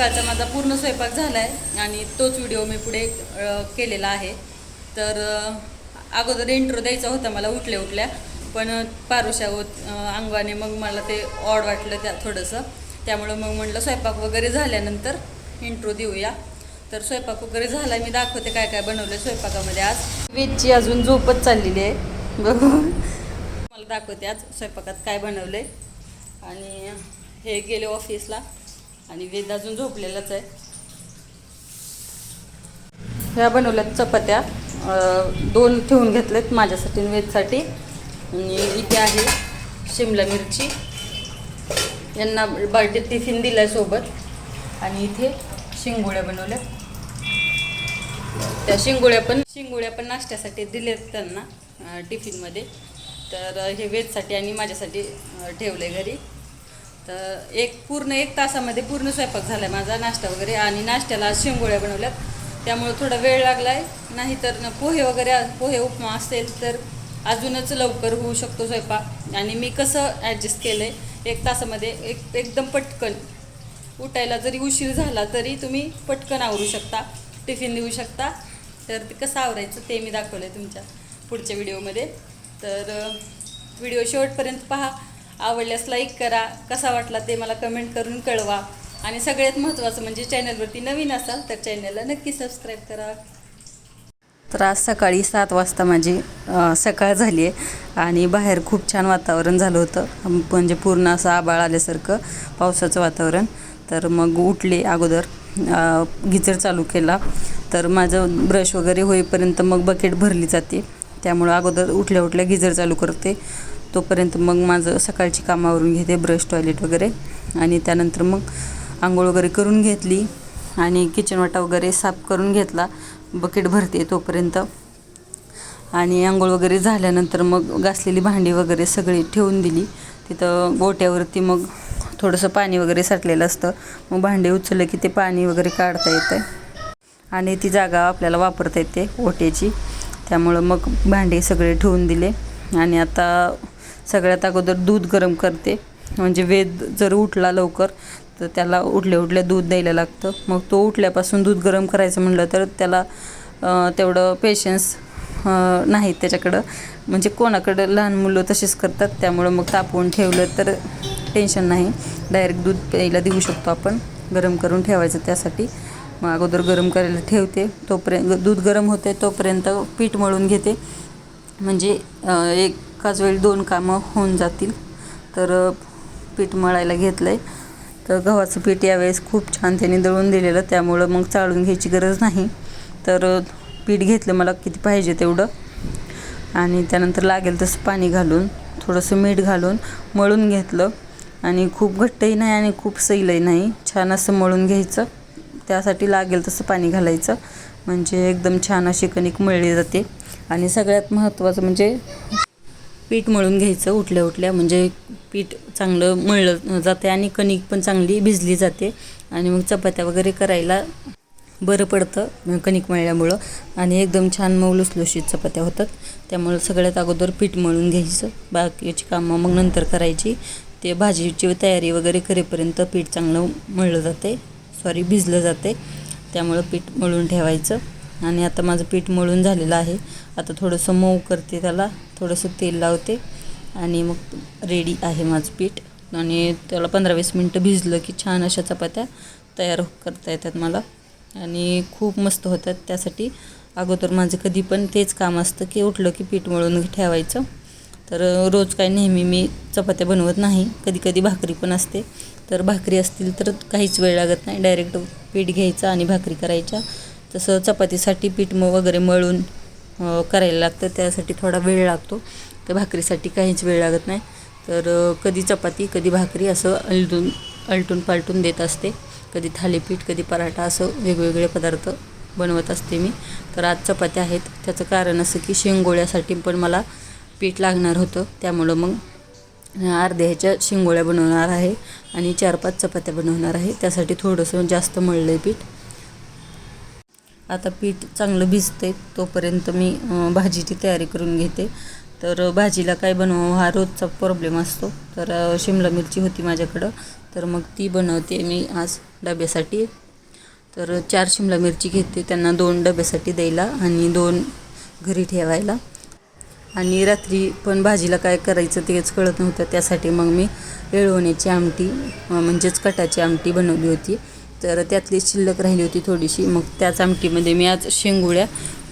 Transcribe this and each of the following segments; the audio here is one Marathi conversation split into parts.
सकाळचा माझा पूर्ण स्वयंपाक झाला आहे आणि तोच व्हिडिओ मी पुढे केलेला आहे. तर अगोदर इंट्रो द्यायचा होता मला उठल्या उठल्या पण पारुशा होत अंगाने मग मला ते ऑड वाटलं त्या थोडंसं. त्यामुळं मग म्हटलं स्वयंपाक वगैरे झाल्यानंतर इंट्रो देऊया. तर स्वयंपाक वगैरे झाला मी दाखवते काय काय बनवलं स्वयंपाकामध्ये आज. वेजची अजून झोपच चाललेली आहे बघू मला दाखवते आज स्वयंपाकात काय बनवलं आणि हे गेले ऑफिसला आणि वेद अजून झोपलेलाच आहे. ह्या बनवल्यात चपात्या. दोन ठेवून घेतल्यात माझ्यासाठी वेदसाठी. आणि इथे आहे शिमला मिरची. यांना बर्थडे टिफिन दिलाय सोबत. आणि इथे शिंगोळ्या बनवल्या त्या शिंगोळ्या पण शिंगोळ्या पण नाश्त्यासाठी दिल्यात त्यांना टिफिनमध्ये. तर हे वेजसाठी आणि माझ्यासाठी ठेवलं आहे घरी. तर एक पूर्ण एक तासामध्ये पूर्ण स्वयंपाक झाला आहे माझा नाश्ता वगैरे आणि नाश्त्याला शेंगोळ्या शिंगोळ्या बनवल्यात. त्यामुळे थोडा वेळ लागला आहे नाहीतर न पोहे वगैरे पोहे उपमा असेल तर अजूनच लवकर होऊ शकतो स्वयंपाक. आणि मी कसं ॲडजस्ट केलं आहे एक तासामध्ये एक एकदम पटकन उठायला जरी उशीर झाला तरी तुम्ही पटकन आवरू शकता टिफिन देऊ शकता. तर ते कसं आवरायचं ते मी दाखवलं आहे तुमच्या पुढच्या व्हिडिओमध्ये. तर व्हिडिओ शेवटपर्यंत पहा. आवडल्यास लाईक करा. कसा वाटला ते मला कमेंट करून कळवा. आणि सगळ्यात महत्त्वाचं म्हणजे चॅनलवरती नवीन असाल तर चॅनलला नक्की सबस्क्राईब करा. तर आज सकाळी सात वाजता माझी सकाळ झाली आहे आणि बाहेर खूप छान वातावरण झालं होतं. म्हणजे पूर्ण असं आबाळ आल्यासारखं पावसाचं वातावरण. तर मग उठले अगोदर गिजर चालू केला. तर माझं ब्रश वगैरे होईपर्यंत मग बकेट भरली जाते. त्यामुळं अगोदर उठल्या उठल्या गिजर चालू करते. तोपर्यंत मग माझं सकाळची कामावरून घेते ब्रश टॉयलेट वगैरे. आणि त्यानंतर मग आंघोळ वगैरे करून घेतली आणि किचन वाटा वगैरे साफ करून घेतला. बकेट भरते तोपर्यंत. आणि आंघोळ वगैरे झाल्यानंतर मग घासलेली भांडी वगैरे सगळी ठेवून दिली. तिथं गोट्यावरती मग थोडंसं पाणी वगैरे साठलेलं असतं. मग भांडे उचललं की ते पाणी वगैरे काढता येतं. आणि ती जागा आपल्याला वापरता येते ओट्याची त्यामुळं मग भांडे सगळे ठेवून दिले. आणि आता सगळ्यात अगोदर दूध गरम करते. म्हणजे वेद जर उठला लवकर तर त्याला उठल्या उठल्या दूध द्यायला लागतं. मग तो उठल्यापासून दूध गरम करायचं म्हणलं तर त्याला तेवढं पेशन्स नाही त्याच्याकडं. म्हणजे कोणाकडं लहान मुलं तसेच करतात त्यामुळं मग तापवून ठेवलं तर टेन्शन नाही. डायरेक्ट दूध प्यायला देऊ शकतो आपण. गरम करून ठेवायचं त्यासाठी. मग अगोदर गरम करायला ठेवते. तोपर्यंत दूध गरम होते तोपर्यंत पीठ मळून घेते. म्हणजे एक एकाच वेळी दोन कामं होऊन जातील. तर पीठ मळायला घेतलं आहे तर गव्हाचं पीठ यावेळेस खूप छान त्याने दळून दिलेलं त्यामुळं मग चाळून घ्यायची गरज नाही. तर पीठ घेतलं मला किती पाहिजे तेवढं. आणि त्यानंतर लागेल तसं पाणी घालून थोडंसं मीठ घालून मळून घेतलं. आणि खूप घट्टही नाही आणि खूप सैलही नाही. छान असं मळून घ्यायचं. त्यासाठी लागेल तसं पाणी घालायचं. म्हणजे एकदम छान अशी कणिक मळली जाते. आणि सगळ्यात महत्त्वाचं म्हणजे पीठ मळून घ्यायचं उठल्या उठल्या म्हणजे पीठ चांगलं मळलं जाते आणि कणिक पण चांगली भिजली जाते. आणि मग चपात्या वगैरे करायला बरं पडतं कणिक मळल्यामुळं. आणि एकदम छान मऊ लुसलुशीत चपात्या होतात. त्यामुळं सगळ्यात अगोदर पीठ मळून घ्यायचं. बाकीची कामं मग नंतर करायची. ते भाजीची तयारी वगैरे करेपर्यंत पीठ चांगलं मळलं जाते. सॉरी भिजलं जाते. त्यामुळं पीठ मळून ठेवायचं. आणि आता माझं पीठ मळून झालेलं आहे. आता थोडंसं मऊ करते त्याला. थोडंसं तेल लावते. आणि मग रेडी आहे माझं पीठ. आणि त्याला पंधरा वीस मिनटं भिजलं की छान अशा चपात्या तयार करता येतात मला. आणि खूप मस्त होतात. त्यासाठी अगोदर माझं कधी पण तेच काम असतं की उठलं की पीठ मळून ठेवायचं. तर रोज काय नेहमी मी चपात्या बनवत नाही. कधी कधी भाकरी पण असते. तर भाकरी असतील तर काहीच वेळ लागत नाही. डायरेक्ट पीठ घ्यायचं आणि भाकरी करायच्या. तसं चपातीसाठी पीठ म वगैरे मळून करायला लागतं. त्यासाठी थोडा वेळ लागतो. तर भाकरीसाठी काहीच वेळ लागत नाही. तर कधी चपाती कधी भाकरी असं अलटून अलटून पालटून देत असते. कधी थालीपीठ कधी पराठा असं वेगवेगळे पदार्थ बनवत असते मी. तर आज चपात्या आहेत. त्याचं कारण असं की शेंगोळ्यासाठी पण मला पीठ लागणार होतं. त्यामुळं मग अर्ध्या ह्याच्या शिंगोळ्या बनवणार आहे आणि चार पाच चपात्या बनवणार आहे. त्यासाठी थोडंसं जास्त मळलं आहे पीठ. आता पीठ चांगलं भिजते तोपर्यंत मी भाजीची तयारी करून घेते. तर भाजीला काय बनवावं हा रोजचा प्रॉब्लेम असतो. तर शिमला मिरची होती माझ्याकडं. तर मग ती बनवते मी आज डब्यासाठी. तर चार शिमला मिरची घेते त्यांना दोन डब्यासाठी द्यायला आणि दोन घरी ठेवायला. आणि रात्री पण भाजीला काय करायचं तेच कळत नव्हतं. त्यासाठी मग मी येळवण्याची आमटी म्हणजेच कटाची आमटी बनवली होती. तर त्यातली शिल्लक राहिली होती थोडीशी. मग त्याच आमटीमध्ये मी आज शेंगुळ्या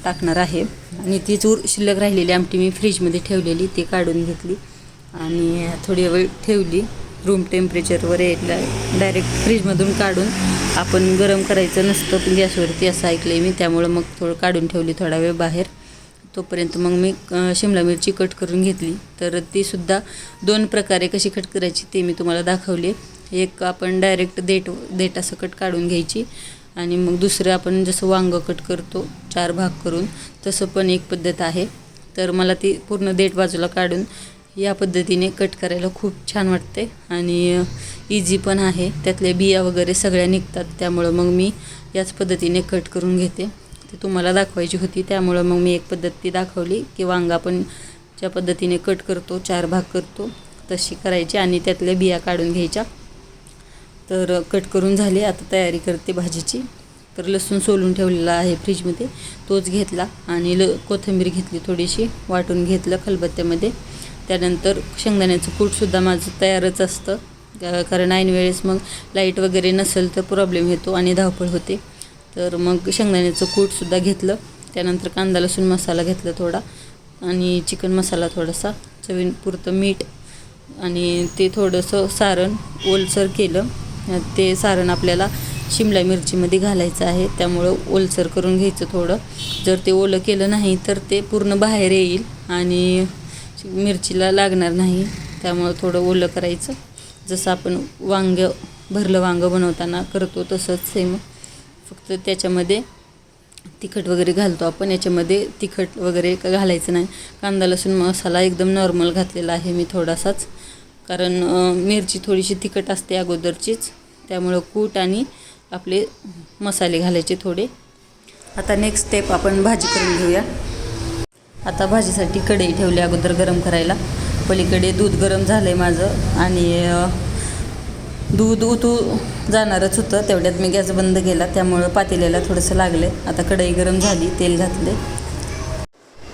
टाकणार आहे. आणि तीच उर शिल्लक राहिलेली आमटी मी फ्रीजमध्ये ठेवलेली ती काढून घेतली. आणि थोडी वेळ ठेवली. रूम टेम्परेचरवर यायला डायरेक्ट फ्रीजमधून काढून आपण गरम करायचं नसतं गॅसवरती असं ऐकलं आहे मी. त्यामुळं मग थोडं काढून ठेवली थोडा वेळ बाहेर. तोपर्यंत मग मी शिमला मिरची कट करून घेतली. तर तीसुद्धा दोन प्रकारे कशी कट करायची ते मी तुम्हाला दाखवले. एक आपण डायरेक्ट देठ देठ कट काढून घ्यायची. आणि मग दुसरं आपण जसं वांगं कट करतो चार भाग करून तसं पण एक पद्धत आहे. तर मला ती पूर्ण देठ बाजूला काढून या पद्धतीने कट करायला खूप छान वाटते. आणि इझी पण आहे. त्यातल्या बिया वगैरे सगळ्या निघतात. त्यामुळं मग मी याच पद्धतीने कट करून घेते. ते तुम्हाला दाखवायची होती. त्यामुळं मग मी एक पद्धत ती दाखवली की वांगा आपण ज्या पद्धतीने कट करतो चार भाग करतो तशी करायची आणि त्यातल्या बिया काढून घ्यायच्या. तर कट करून झाली. आता तयारी करते भाजीची. तर लसूण सोलून ठेवलेला आहे फ्रीजमध्ये. तोच घेतला आणि ल कोथिंबीर घेतली थोडीशी वाटून घेतलं खलबत्त्यामध्ये. त्यानंतर शेंगदाण्याचं कूटसुद्धा माझं तयारच असतं. कारण ऐन वेळेस मग लाइट वगैरे नसेल तर प्रॉब्लेम येतो आणि धावपळ होते. तर मग शेंगदाण्याचं कूटसुद्धा घेतलं. त्यानंतर कांदा लसूण मसाला घेतला थोडा आणि चिकन मसाला थोडासा चवीपुरतं मीठ आणि ते थोडंसं सारण ओलसर केलं. ते सारण आपल्याला शिमला मिरचीमध्ये घालायचं आहे. त्यामुळं ओलसर करून घ्यायचं थोडं. जर ते ओलं केलं नाही तर ते पूर्ण बाहेर येईल आणि मिरचीला लागणार नाही. त्यामुळं थोडं ओलं करायचं. जसं आपण वांग भरलं वांगं बनवताना करतो तसंच सेम फक्त त्याच्यामध्ये तिखट वगैरे घालतो आपण. याच्यामध्ये तिखट वगैरे घालायचं नाही. कांदा लसूण मसाला एकदम नॉर्मल घातलेला आहे मी थोडासाच. कारण मिरची थोडीशी तिखट असते अगोदरचीच. त्यामुळं कूट आणि आपले मसाले घालायचे थोडे. आता नेक्स्ट स्टेप आपण भाजी करून घेऊया. आता भाजीसाठी कढई ठेवली अगोदर गरम करायला. पलीकडे दूध गरम झालं आहे माझं आणि दूध उतू जाणारच होतं. तेवढ्यात मी गॅस बंद केला. त्यामुळं पातेल्याला थोडंसं लागलं आता कढई गरम झाली. तेल घातले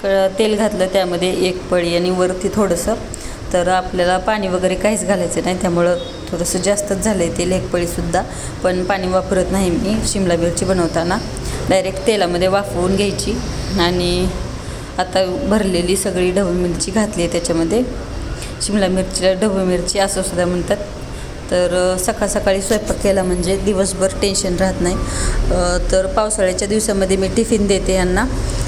क तेल घातलं. त्यामध्ये एक पळी आणि वरती थोडंसं. तर आपल्याला पाणी वगैरे काहीच घालायचं नाही. त्यामुळं थोडंसं जास्तच झालं आहे तेल एक पळीसुद्धा पण पाणी वापरत नाही मी शिमला मिरची बनवताना. डायरेक्ट तेलामध्ये वाफवून घ्यायची. आणि आता भरलेली सगळी ढबू मिरची घातली आहे त्याच्यामध्ये. शिमला मिरचीला ढबू मिरची असं सुद्धा म्हणतात. तर सकाळ सकाळी स्वयंपाक केला म्हणजे दिवसभर टेन्शन राहत नाही. तर पावसाळ्याच्या दिवसामध्ये मी टिफिन देते यांना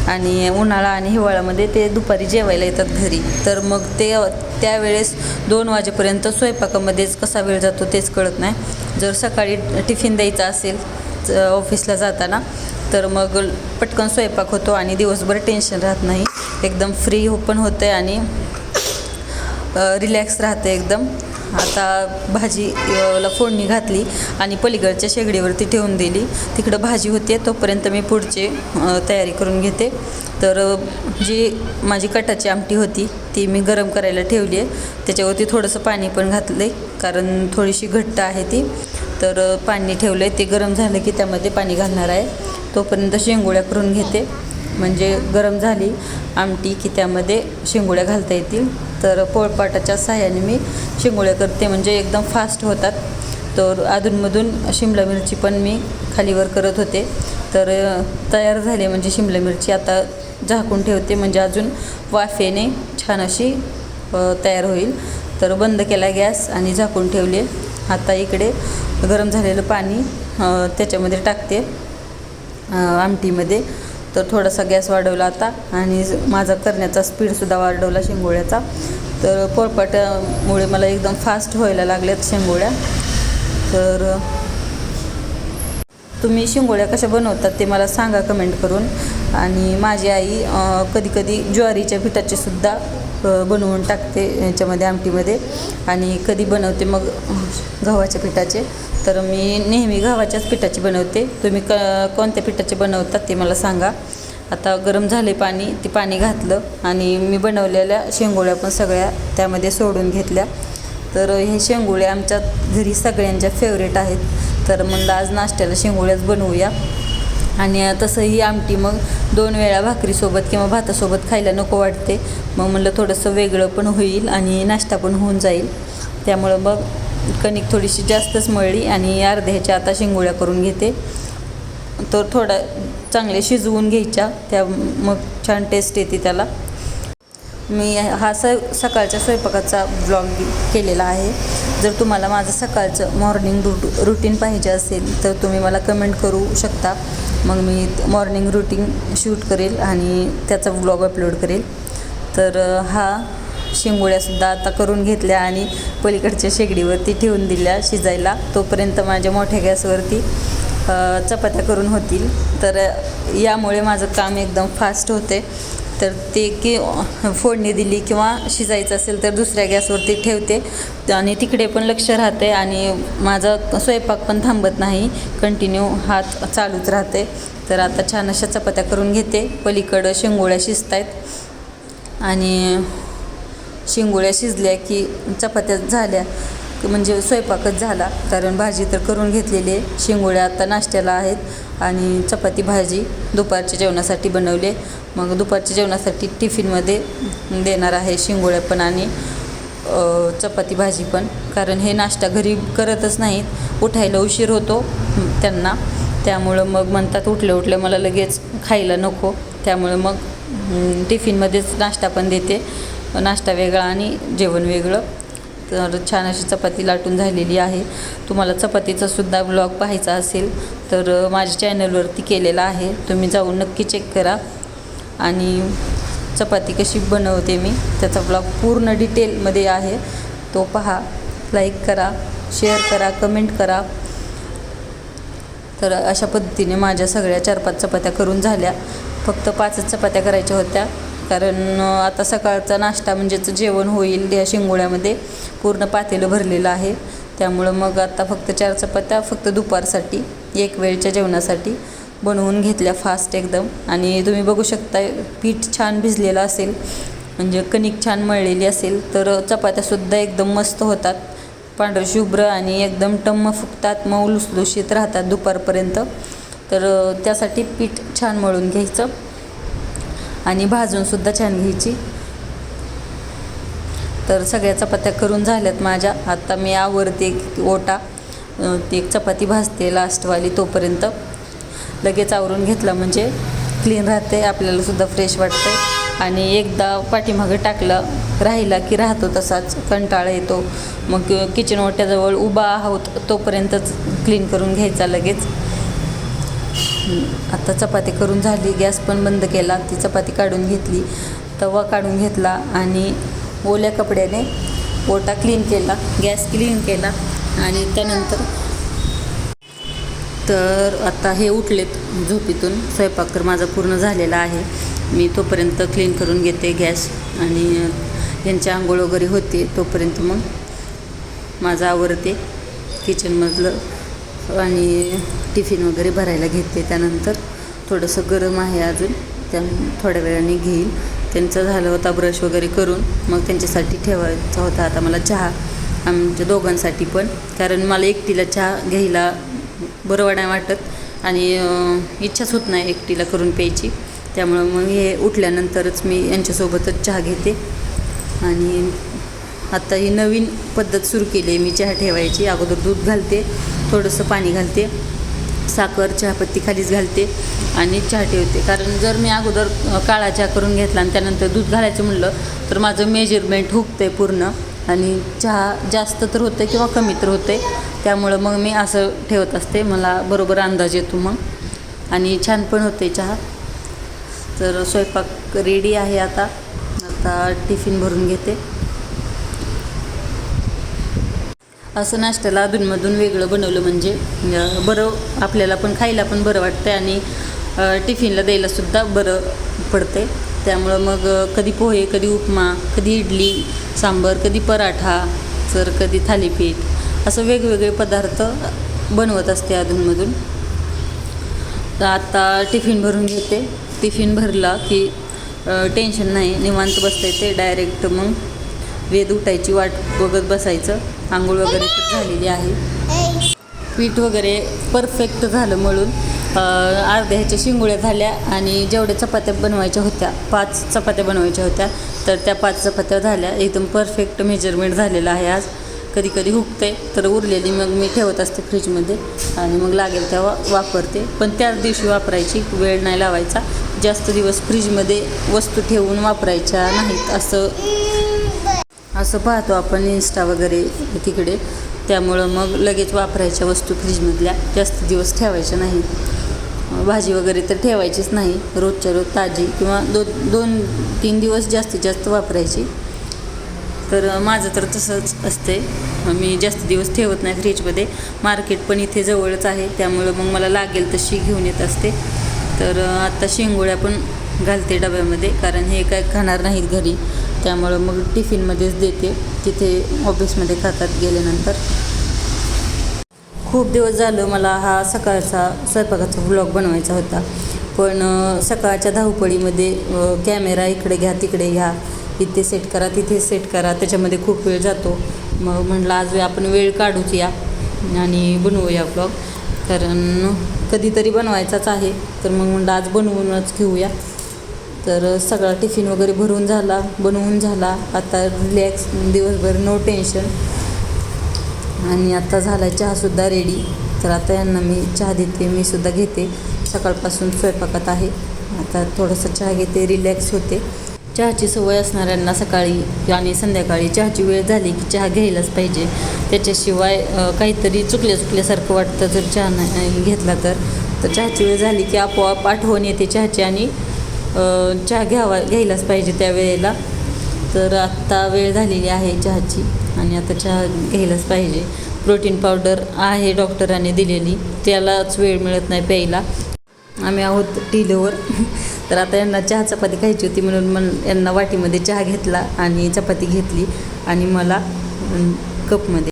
आणि उन्हाळा आणि हिवाळ्यामध्ये ते दुपारी जेवायला येतात घरी. तर मग ते त्यावेळेस दोन वाजेपर्यंत स्वयंपाकामध्येच कसा वेळ जातो तेच कळत नाही. जर सकाळी टिफिन द्यायचा असेल ऑफिसला जाताना तर मग पटकन स्वयंपाक होतो आणि दिवसभर टेन्शन राहत नाही. एकदम फ्री हो पण होते आणि रिलॅक्स राहते एकदम. आता भाजी ला फोडणी घातली आणि पलीकडच्या शेगडीवरती ठेवून दिली. तिकडं भाजी होते तोपर्यंत मी पुढचे तयारी करून घेते. तर जी माझी कटाची आमटी होती ती मी गरम करायला ठेवली आहे. त्याच्यावरती थोडंसं पाणी पण घातलं आहे कारण थोडीशी घट्ट आहे ती. तर पाणी ठेवलं आहे ते गरम झालं की त्यामध्ये पाणी घालणार आहे. तोपर्यंत शेंगोळ्या करून घेते. म्हणजे गरम झाली. आमटी की त्यामध्ये शेंगोळ्या घालता येतील. तर पोळपाटाच्या सहाय्याने मी शेंगोळ्या करते. म्हणजे एकदम फास्ट होतात. तर अधूनमधून शिमला मिरची पण मी खालीवर करत होते. तर तयार झाली म्हणजे शिमला मिरची. आता झाकून ठेवते. म्हणजे अजून वाफेने छान अशी तयार होईल. तर बंद केला गॅस आणि झाकून ठेवले. आता इकडे गरम झालेलं पाणी त्याच्यामध्ये टाकते. आमटीमध्ये. तर थोडासा गॅस वाढवला आता आणि माझा करण्याचा स्पीडसुद्धा वाढवला शेंगोळ्याचा. तर पोळपाट्यामुळे मला एकदम फास्ट व्हायला लागल्यात शेंगोळ्या. तर तुम्ही शिंगोळ्या कशा बनवतात ते मला सांगा कमेंट करून. आणि माझी आई कधीकधी ज्वारीच्या पिठाचे सुद्धा बनवून टाकते याच्यामध्ये आमटीमध्ये. आणि कधी बनवते मग गव्हाच्या पिठाचे. तर मी नेहमी गव्हाच्याच पिठाची बनवते. तुम्ही क कोणत्या पिठाचे बनवतात ते मला सांगा. आता गरम झाले पाणी ते पाणी घातलं. आणि मी बनवलेल्या शेंगोळ्या पण सगळ्या त्यामध्ये सोडून घेतल्या. तर हे शेंगोळे आमच्या घरी सगळ्यांच्या फेवरेट आहेत. तर म्हणलं आज नाश्त्याला शेंगोळ्याच बनवूया. आणि तसं ही आमटी मग दोन वेळा भाकरीसोबत किंवा भातासोबत खायला नको वाटते. मग म्हणलं थोडंसं वेगळं पण होईल आणि नाश्ता पण होऊन जाईल. त्यामुळं मग कणिक थोडीशी जास्तच मळली आणि अर्ध्याच्या आता शिंगोळ्या करून घेते. तर थोडा चांगले शिजवून घ्यायच्या. त्या मग छान टेस्ट येते त्याला. मी हा स सकाळच्या स्वयंपाकाचा ब्लॉग केलेला आहे. जर तुम्हाला माझं सकाळचं मॉर्निंग रुट रुटीन पाहिजे असेल तर तुम्ही मला कमेंट करू शकता. मग मी मॉर्निंग रुटीन शूट करेल आणि त्याचा ब्लॉग अपलोड करेल. तर हा शेंगोळ्यासुद्धा आता करून घेतल्या आणि पलीकडच्या शेगडीवरती ठेवून दिल्या शिजायला. तोपर्यंत माझ्या मोठ्या गॅसवरती चपात्या करून होतील. तर यामुळे माझं काम एकदम फास्ट होते. तर ते की फोडणी दिली किंवा शिजायचं असेल तर दुसऱ्या गॅसवरती ठेवते. आणि तिकडे पण लक्ष राहते आणि माझा स्वयंपाक पण थांबत नाही. कंटिन्यू हात चालूच राहते तर आता छान अशा चपात्या करून घेते. पलीकडं शेंगोळ्या शिजत आहेत आणि शेंगोळ्या शिजल्या की चपात्या झाल्या. म्हणजे स्वयंपाकच झाला. कारण भाजी तर करून घेतलेली आहे. शेंगोळ्या आता नाश्त्याला आहेत. आणि चपाती भाजी दुपारच्या जेवणासाठी बनवले मग दुपारच्या जेवणासाठी टिफिनमध्ये देणार आहे शिंगोळ्या पण आणि चपाती भाजी पण. कारण हे नाश्ता घरी करतच नाहीत. उठायला उशीर होतो त्यांना. त्यामुळं मग म्हणतात उठले उठले मला लगेच खायला नको. त्यामुळं मग टिफिनमध्येच नाश्ता पण देते. नाश्ता वेगळा आणि जेवण वेगळं. तर छान अशी चपाती लाटून झालेली आहे. तुम्हाला चपातीचा सुद्धा ब्लॉग पाहायचा असेल तर माझ्या चॅनलवरती केलेला आहे. तुम्ही जाऊन नक्की चेक करा. आणि चपाती कशी बनवते मी त्याचा ब्लॉग पूर्ण डिटेलमध्ये आहे. तो पहा लाईक करा शेअर करा कमेंट करा. तर अशा पद्धतीने माझ्या सगळ्या चार पाच चपात्या करून झाल्या. फक्त पाचच चपात्या करायच्या होत्या. कारण आता सकाळचा नाश्ता म्हणजेच जेवण होईल या शिंगोळ्यामध्ये. पूर्ण पातेलं भरलेलं आहे. त्यामुळं मग आता फक्त चार चपात्या फक्त दुपारसाठी एक वेळच्या जेवणासाठी. बनवून घेतल्या फास्ट एकदम. आणि तुम्ही बघू शकता पीठ छान भिजलेलं असेल म्हणजे कणिक छान मळलेली असेल तर चपात्यासुद्धा एकदम मस्त होतात. पांढरं शुभ्र आणि एकदम टम्म फुकतात मऊ लुसलुशीत राहतात दुपारपर्यंत. तर त्यासाठी पीठ छान मळून घ्यायचं. आणि भाजूनसुद्धा छान घ्यायची. तर सगळ्या चपात्या करून झाल्यात माझ्या. आत्ता मी आवरते एक ओटा ती एक चपाती भाजते लास्टवाली तोपर्यंत. लगेच आवरून घेतला म्हणजे क्लीन राहते आपल्यालासुद्धा फ्रेश वाटते आणि एकदा पाठीमागे टाकलं राहिला की राहतो तसाच कंटाळा येतो. मग किचन ओट्याजवळ उभा आहोत तोपर्यंतच क्लीन करून घ्यायचा लगेच. आता चपाती करून झाली गॅस पण बंद केला ती चपाती काढून घेतली तवा काढून घेतला आणि ओल्या कपड्याने ओटा क्लीन केला गॅस क्लीन केला आणि त्यानंतर तर आता हे उठलेत झोपीतून. स्वयंपाकघर माझा पूर्ण झालेला आहे. मी तोपर्यंत क्लीन करून घेते गॅस आणि यांची आंघोळ वगैरे होते तोपर्यंत मग माझं आवडते किचनमधलं आणि टिफिन वगैरे भरायला घेते. त्यानंतर थोडंसं गरम आहे अजून. त्या थोड्या वेळाने घेईल. त्यांचं झालं होता ब्रश वगैरे करून. मग त्यांच्यासाठी ठेवायचा होता. आता मला चहा आमच्या दोघांसाठी पण. कारण मला एकटीला चहा घ्यायला बरं नाही वाटत. आणि इच्छाच होत नाही एकटीला करून प्यायची. त्यामुळं मग हे उठल्यानंतरच मी यांच्यासोबतच चहा घेते. आणि आत्ता ही नवीन पद्धत सुरू केली आहे. मी चहा ठेवायची. अगोदर दूध घालते. थोडंसं पाणी घालते. साखर चहापत्ती खालीच घालते. आणि चहा ठेवते. कारण जर मी अगोदर काळा चहा करून घेतला आणि त्यानंतर दूध घालायचं म्हणलं तर माझं मेजरमेंट हुकतं आहे पूर्ण. आणि चहा जास्त तर होतं किंवा कमी तर होतं आहे त्यामुळं मग मी असं ठेवत असते. मला बरोबर अंदाज येतो मग. आणि छान पण होते चहा. तर स्वयंपाक रेडी आहे आता. आता टिफिन भरून घेते. असं नाश्त्याला अधूनमधून वेगळं बनवलं म्हणजे बरं आपल्याला पण खायला पण बरं वाटतं आणि टिफिनला द्यायलासुद्धा बरं पडते त्यामुळं मग कधी पोहे कधी उपमा कधी इडली सांबर कधी पराठा तर कधी थालीपीठ. असं वेगवेगळे पदार्थ बनवत असते अधूनमधून. तर आता टिफिन भरून घेते. टिफिन भरला की टेन्शन नाही. निवांत बसता येते डायरेक्ट मग वेद उठायची वाट बघत बसायचं. आंघोळ वगैरे झालेली आहे. पीठ वगैरे परफेक्ट झालं म्हणून अर्ध्या ह्याच्या शिंगोळ्या झाल्या आणि जेवढ्या चपात्या बनवायच्या होत्या पाच चपात्या बनवायच्या होत्या तर त्या पाच चपात्या झाल्या. एकदम परफेक्ट मेजरमेंट झालेलं आहे आज. कधी कधी हुकते तर उरलेली मग मी ठेवत असते फ्रीजमध्ये आणि मग लागेल तेव्हा वापरते. पण त्याच दिवशी वापरायची वेळ नाही लावायचा. जास्त दिवस फ्रीजमध्ये वस्तू ठेवून वापरायच्या नाहीत असं. असं पाहतो आपण इन्स्टा वगैरे तिकडे. त्यामुळं मग लगेच वापरायच्या वस्तू फ्रीजमधल्या. जास्त दिवस ठेवायच्या नाही. भाजी वगैरे तर ठेवायचीच नाही. रोजच्या रोज ताजी किंवा दो दोन तीन दिवस जास्तीत जास्त वापरायची. तर माझं तर तसंच असते. मी जास्त दिवस ठेवत नाही फ्रीजमध्ये मार्केट पण इथे जवळच आहे त्यामुळं मग मला लागेल तशी घेऊन येत असते. तर आत्ता शेंगोळ्या पण घालते डब्यामध्ये कारण हे काय खाणार नाहीत घरी. त्यामुळं मग टिफिनमध्येच देते. तिथे ऑफिसमध्ये खातात गेल्यानंतर. खूप दिवस झालं मला हा सकाळचा स्वयंपाकाचा व्लॉग बनवायचा होता. पण सकाळच्या धावपळीमध्ये कॅमेरा इकडे घ्या तिकडे घ्या. इथे सेट करा तिथे सेट करा त्याच्यामध्ये खूप वेळ जातो. मग म्हटलं आज आपण वेळ काढूच या आणि बनवूया ब्लॉग कारण कधीतरी बनवायचाच आहे. तर मग म्हटलं आज बनवूनच घेऊया. तर सगळा टिफिन वगैरे भरून झाला बनवून झाला. आता रिलॅक्स दिवसभर नो टेन्शन आणि आता झाला चहासुद्धा रेडी तर आता यांना मी चहा देते मी सुद्धा घेते. सकाळपासून स्वयंपाकात आहे. आता थोडासा चहा घेते रिलॅक्स होते. चहाची सवय असणाऱ्यांना सकाळी आणि संध्याकाळी चहाची वेळ झाली की चहा घ्यायलाच पाहिजे. त्याच्याशिवाय काहीतरी चुकल्या चुकल्यासारखं वाटतं जर चहा नाही घेतला तर. तर चहाची वेळ झाली की आपोआप आठवण येते चहाची आणि चहा घ्यावा घ्यायलाच पाहिजे त्या वेळेला तर आत्ता वेळ झालेली आहे चहाची आणि आता चहा घ्यायलाच पाहिजे. प्रोटीन पावडर आहे डॉक्टरांनी दिलेली. त्यालाच वेळ मिळत नाही प्यायला. आम्ही आहोत टिलोवर तर आता यांना चहा चपाती खायची होती म्हणून मन यांना वाटीमध्ये चहा घेतला आणि चपाती घेतली आणि मला कपमध्ये